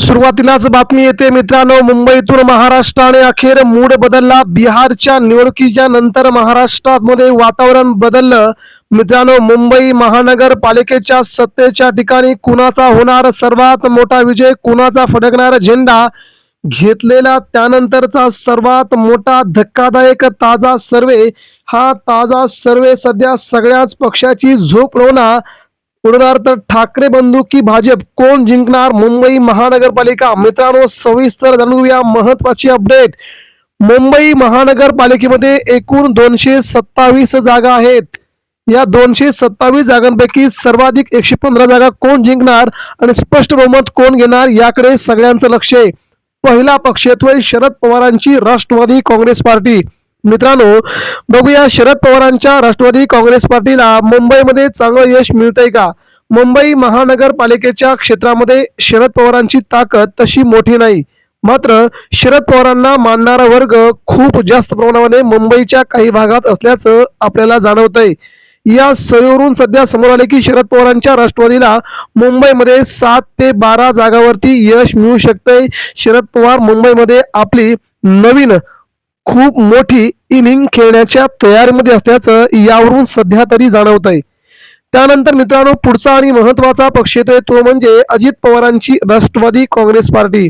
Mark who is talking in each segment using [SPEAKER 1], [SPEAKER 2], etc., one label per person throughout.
[SPEAKER 1] सुरुवातीलाच बातमी येते मित्रांनो मुंबईतून महाराष्ट्राने अखेर मूड बदलला. बिहारच्या निवडणुकीच्या नंतर महाराष्ट्रामध्ये वातावरण बदललं. मित्रांनो मुंबई महानगरपालिकेच्या सत्तेच्या ठिकाणी कुणाचा होणार सर्वात मोठा विजय कुणाचा फडकणार झेंडा? घेतलेला त्यानंतरचा सर्वात मोठा धक्कादायक ताजा सर्वे. हा ताजा सर्वे सध्या सगळ्याच पक्षाची झोप रोवणार. उदाहरणार्थ ठाकरे बंधू की भाजप कोण जिंकणार? मुंबई महानगरपालिका. मित्रांनो सविस्तर जाणून घेऊया महत्वाची अपडेट. मुंबई महानगरपालिकेमध्ये एकूण दोनशे सत्तावीस जागा आहेत. या दोनशे सत्तावीस जागांपैकी सर्वाधिक एकशे पंधरा जागा कोण जिंकणार आणि स्पष्ट बहुमत कोण घेणार याकडे सगळ्यांचं लक्ष आहे. पहिला पक्ष येतोय शरद पवारांची राष्ट्रवादी काँग्रेस पार्टी. मित्रांनो बघूया शरद पवारांच्या राष्ट्रवादी काँग्रेस पार्टीला मुंबईमध्ये चांगलं यश मिळतंय का? मुंबई महानगरपालिकेच्या क्षेत्रामध्ये शरद पवारांची ताकद तशी मोठी नाही. मात्र शरद पवारांना मानणारा वर्ग खूप जास्त प्रमाणामध्ये मुंबईच्या काही भागात असल्याचं आपल्याला जाणवतंय. या सयवरून सध्या समोर आले की शरद पवारांच्या राष्ट्रवादीला मुंबईमध्ये सात ते बारा जागावरती यश मिळू शकतंय. शरद पवार मुंबईमध्ये आपली नवीन खूप मोठी इनिंग खेळण्याच्या तयारीमध्ये असल्याचं यावरून सध्या तरी जाणवत आहे त्यानंतर मित्रांनो पुढचा आणि महत्त्वाचा पक्ष येतोय तो म्हणजे अजित पवारांची राष्ट्रवादी काँग्रेस पार्टी.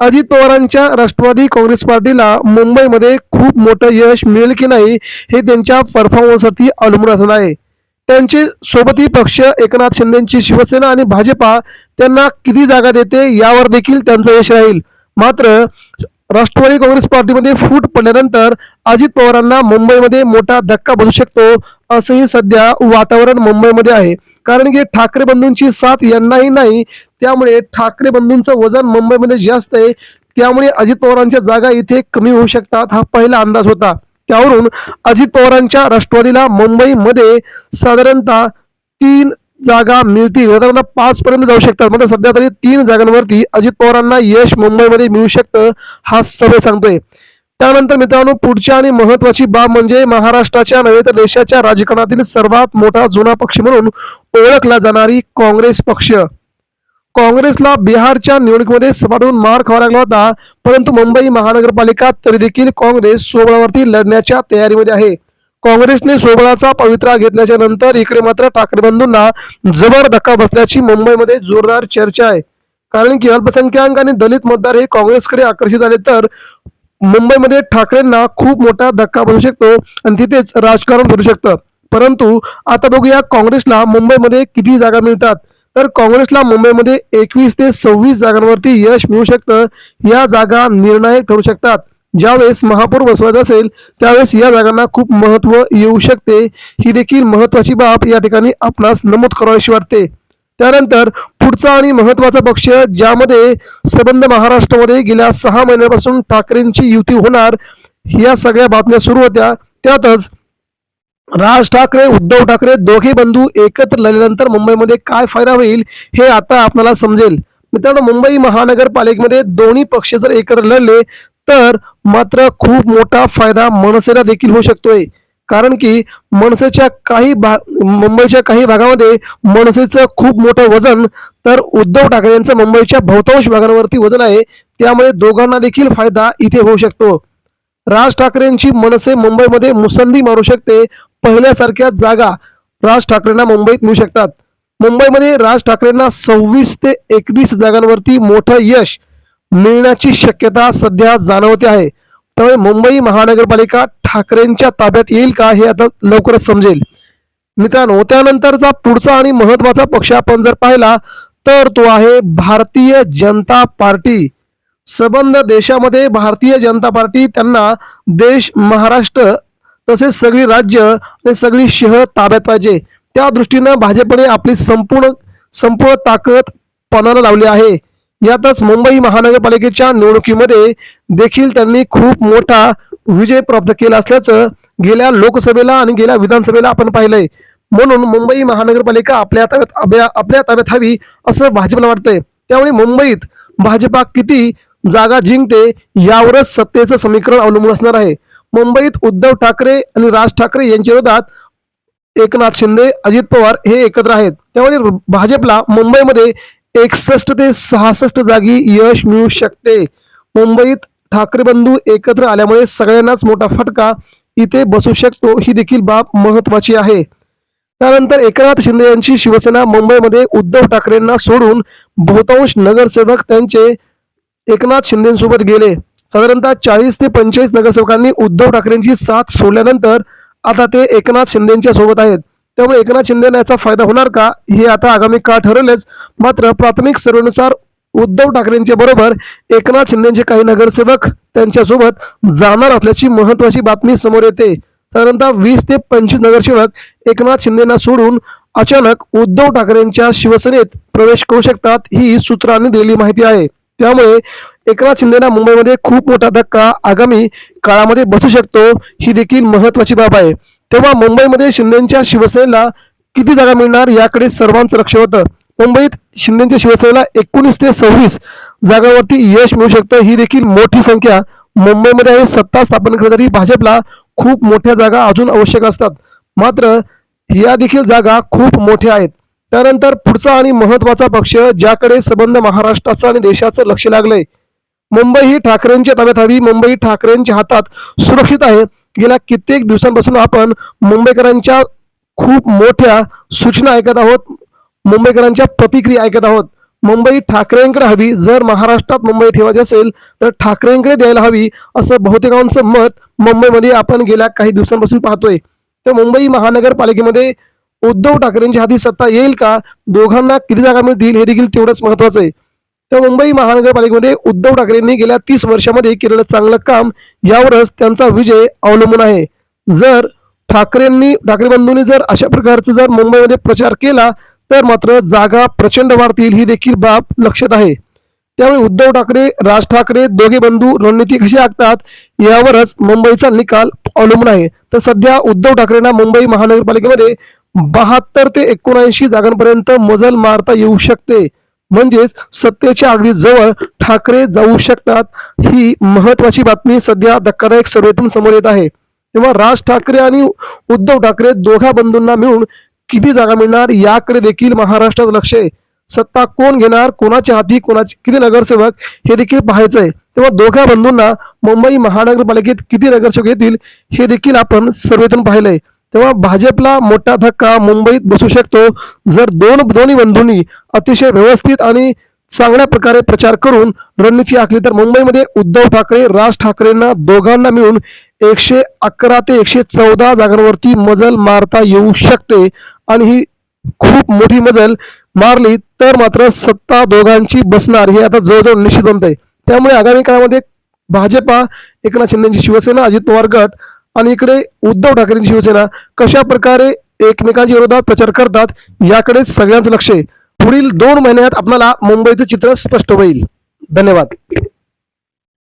[SPEAKER 1] अजित पवारांच्या राष्ट्रवादी काँग्रेस पार्टीला मुंबईमध्ये खूप मोठं यश मिळेल की नाही हे त्यांच्या परफॉर्मन्सवरती अवलंबून असणार आहे त्यांचे सोबती पक्ष एकनाथ शिंदेची शिवसेना आणि भाजपा त्यांना किती जागा देते यावर देखील त्यांचं यश राहील. मात्र राष्ट्रवादी काँग्रेस पार्टीमध्ये फूट पडल्यानंतर अजित पवारांना मुंबईमध्ये मोठा धक्का बसू शकतो असंही सध्या वातावरण मुंबईमध्ये आहे. कारण की ठाकरे बंधूंची साथ यांनाही नाही त्यामुळे ठाकरे बंधूंचं वजन मुंबईमध्ये जास्त आहे. त्यामुळे अजित पवारांच्या जागा इथे कमी होऊ शकतात हा पहिला अंदाज होता. त्यावरून अजित पवारांच्या राष्ट्रवादीला मुंबईमध्ये साधारणतः तीन जागा मिळतील त्यांना पाच पर्यंत जाऊ शकतात. म्हणजे सध्या तरी तीन जागांवरती अजित पवारांना यश मुंबईमध्ये मिळू शकतं हा सभे सांगतोय. त्यानंतर मित्रांनो पुढच्या आणि महत्वाची बाब म्हणजे महाराष्ट्राच्या नव्हे तर देशाच्या राजकारणातील सर्वात मोठा जुना पक्ष म्हणून ओळखला जाणारी काँग्रेस पक्ष. काँग्रेसला बिहारच्या निवडणुकीमध्ये सपाटून मार खावा लागला होता परंतु मुंबई महानगरपालिका तरी देखील काँग्रेस सोबळावरती लढण्याच्या तयारीमध्ये आहे. काँग्रेसने सोबळाचा पवित्रा घेतल्याच्या नंतर इकडे मात्र ठाकरे बंधूंना जबर धक्का बसल्याची मुंबईमध्ये जोरदार चर्चा आहे. कारण की अल्पसंख्याक आणि दलित मतदार हे काँग्रेसकडे आकर्षित झाले तर मुंबईमध्ये ठाकरेंना खूप मोठा धक्का बसू शकतो आणि तिथेच राजकारण भरू शकतं. परंतु आता बघूया काँग्रेसला मुंबईमध्ये किती जागा मिळतात. तर काँग्रेसला मुंबईमध्ये एकवीस ते सव्वीस जागांवरती यश मिळू शकतं. या जागा निर्णायक ठरू शकतात. ज्यावेळेस महापौर बसवत असेल त्यावेळेस या जागांना खूप महत्त्व येऊ शकते. ही देखील महत्वाची बाब या ठिकाणी आपणास नमूद करावीशी वाटते. त्यानंतर पुढचा आणि महत्त्वाचा पक्ष ज्यामध्ये सबंध महाराष्ट्रामध्ये गेल्या सहा महिन्यापासून ठाकरेंची युती होणार या सगळ्या बातम्या सुरू होत्या. त्यातच राज ठाकरे उद्धव ठाकरे दोघे बंधू एकत्र लढल्यानंतर मुंबईमध्ये काय फायदा होईल हे आता आपल्याला समजेल. मित्रांनो मुंबई महानगरपालिकेमध्ये दोन्ही पक्ष जर एकत्र लढले तर मात्र खूप मोठा फायदा मनसेला देखील होऊ शकतोय. कारण की मनसेच्या काही भाग मुंबईच्या काही भागामध्ये मनसेचं खूप मोठं वजन तर उद्धव ठाकरे यांचं मुंबईच्या बहुतांश भागांवरती वजन आहे. त्यामुळे दोघांना देखील फायदा इथे होऊ शकतो. राज ठाकरेंची मनसे मुंबईमध्ये मुसंडी मारू शकते. पहिल्यासारख्या जागा राज ठाकरेंना मुंबईत मिळू शकतात. मुंबईमध्ये राज ठाकरेंना सव्वीस ते एकवीस जागांवरती मोठं यश मिळण्याची शक्यता सध्या जाणवते आहे. त्यामुळे मुंबई महानगरपालिका ठाकरेंच्या ताब्यात येईल का हे आता लवकरच समजेल. मित्रांनो त्यानंतरचा पुढचा आणि महत्त्वाचा पक्ष आपण जर पाहिला तर तो आहे भारतीय जनता पार्टी. सबंध देशामध्ये भारतीय जनता पार्टी त्यांना देश महाराष्ट्र तसेच सगळी राज्य आणि सगळी शहर ताब्यात पाहिजे. त्या दृष्टीनं भाजपने आपली संपूर्ण संपूर्ण ताकद पणाला लावली आहे. यातच मुंबई महानगरपालिकेच्या निवडणुकीमध्ये देखील त्यांनी खूप मोठा विजय प्राप्त केला असल्याचं गेल्या लोकसभेला आणि गेल्या विधानसभेला आपण पाहिलंय. म्हणून मुंबई महानगरपालिका आपल्या ताब्यात आपल्या आपल्या ताब्यात हवी असं भाजपला वाटतंय. त्यामुळे मुंबईत भाजपा किती जागा जिंकते यावरच सत्तेचं समीकरण अवलंबून असणार आहे. मुंबईत उद्धव ठाकरे आणि राज ठाकरे यांच्या विरोधात एकनाथ शिंदे अजित पवार हे एकत्र आहेत. त्यामुळे भाजपला मुंबईमध्ये एकसष्ट ते सहासष्ट जागी यश मिळू शकते. मुंबईत ठाकरे बंधू एकत्र आल्यामुळे सगळ्यांनाच मोठा फटका इथे बसू शकतो ही देखील बाब महत्वाची आहे. त्यानंतर एकनाथ शिंदे यांची शिवसेना मुंबईमध्ये उद्धव ठाकरेंना सोडून बहुतांश नगरसेवक त्यांचे एकनाथ शिंदेसोबत गेले. साधारणतः चाळीस ते पंचेचाळीस नगरसेवकांनी उद्धव ठाकरेंची साथ सोडल्यानंतर आता ते एकनाथ शिंदेच्या सोबत आहेत. त्यामुळे एकनाथ शिंदेना याचा फायदा होणार का हे आता आगामी काळ ठरवलेच मात्र प्राथमिक सर्वेनुसार उद्धव ठाकरेंच्या बरोबर एकनाथ शिंदेचे काही नगरसेवक त्यांच्यासोबत जाणार असल्याची महत्वाची बातमी समोर येते. साधारणतः वीस ते पंचवीस नगरसेवक एकनाथ शिंदेना सोडून अचानक उद्धव ठाकरेंच्या शिवसेनेत प्रवेश करू शकतात ही सूत्रांनी दिलेली माहिती आहे. त्यामुळे एकनाथ शिंदेना मुंबईमध्ये खूप मोठा धक्का आगामी काळामध्ये बसू शकतो ही देखील महत्वाची बाब आहे. तेव्हा मुंबईमध्ये शिंदेच्या शिवसेनेला किती जागा मिळणार याकडे सर्वांचं लक्ष होतं. मुंबईत शिंदेच्या शिवसेनेला एकोणीस ते सव्वीस जागावरती यश मिळू शकतं. ही देखील मोठी संख्या. मुंबईमध्ये आहे सत्ता स्थापन करण्यासाठी भाजपला खूप मोठ्या जागा अजून आवश्यक असतात. मात्र या देखील जागा खूप मोठ्या आहेत. त्यानंतर पुढचा आणि महत्त्वाचा पक्ष ज्याकडे संबंध महाराष्ट्राचं आणि देशाचं लक्ष लागलंय. मुंबई ही ठाकरेंच्या ताब्यात हवी. मुंबई ठाकरेंच्या हातात सुरक्षित आहे. गेल्या कित्येक दिवसांपासून आपण मुंबईकरांच्या खूप मोठ्या सूचना ऐकत आहोत मुंबईकरांच्या प्रतिक्रिया ऐकत आहोत. मुंबई ठाकरेंकडे हवी जर महाराष्ट्रात मुंबई ठेवायची असेल तर ठाकरेंकडे द्यायला हवी असं बहुतेकांचं मत मुंबईमध्ये आपण गेल्या काही दिवसांपासून पाहतोय. तर मुंबई महानगरपालिकेमध्ये उद्धव ठाकरेंच्या हाती सत्ता येईल का? दोघांना किती जागा मिळतील हे देखील तेवढंच महत्वाचं आहे. तर मुंबई महानगरपालिकेमध्ये उद्धव ठाकरेंनी गेल्या तीस वर्षामध्ये केलेलं चांगलं काम यावरच त्यांचा विजय अवलंबून आहे. जर ठाकरेंनी ठाकरे बंधूंनी जर अशा प्रकारचा जर मुंबईमध्ये प्रचार केला तर मात्र जागा प्रचंड वाढतील ही देखील बाब लक्षात आहे. त्यामुळे उद्धव ठाकरे राज ठाकरे दोघे बंधू रणनीती कशी आखतात यावरच मुंबईचा निकाल अवलंबून आहे. तर सध्या उद्धव ठाकरेंना मुंबई महानगरपालिकेमध्ये बहात्तर ते एकोणऐंशी जागांपर्यंत मजल मारता येऊ शकते. म्हणजेच सत्तेच्या अगदी जवळ ठाकरे जाऊ शकतात ही महत्वाची बातमी सध्या धक्कादायक सर्वेतून समोर येत आहे. तेव्हा राज ठाकरे आणि उद्धव ठाकरे दोघा बंधूंना मिळून किती जागा मिळणार याकडे देखील महाराष्ट्रात लक्ष आहे. सत्ता कोण घेणार कोणाच्या हाती कोणाचे किती नगरसेवक हे देखील पाहायचं आहे. तेव्हा दोघा बंधूंना मुंबई महानगरपालिकेत किती नगरसेवक येतील हे देखील आपण सर्वेतून पाहिलंय. तेव्हा भाजपला मोठा धक्का मुंबईत बसू शकतो. जर दोन दोन्ही बंधूंनी अतिशय व्यवस्थित आणि चांगल्या प्रकारे प्रचार करून रणनीती आखली तर मुंबईमध्ये उद्धव ठाकरे राज ठाकरेंना दोघांना मिळून एकशे अकरा ते एकशे चौदा जागांवरती मजल मारता येऊ शकते. आणि ही खूप मोठी मजल मारली तर मात्र सत्ता दोघांची बसणार हे आता जवळजवळ निश्चित बनत त्यामुळे आगामी काळामध्ये भाजपा एकनाथ शिंदेची शिवसेना अजित पवार गट आणि इकडे उद्धव ठाकरेंची शिवसेना कशा प्रकारे एकमेकांच्या विरोधात प्रचार करतात याकडे सगळ्यांचं लक्ष आहे. पुढील दोन महिन्यात आपल्याला मुंबईचं चित्र स्पष्ट होईल. धन्यवाद.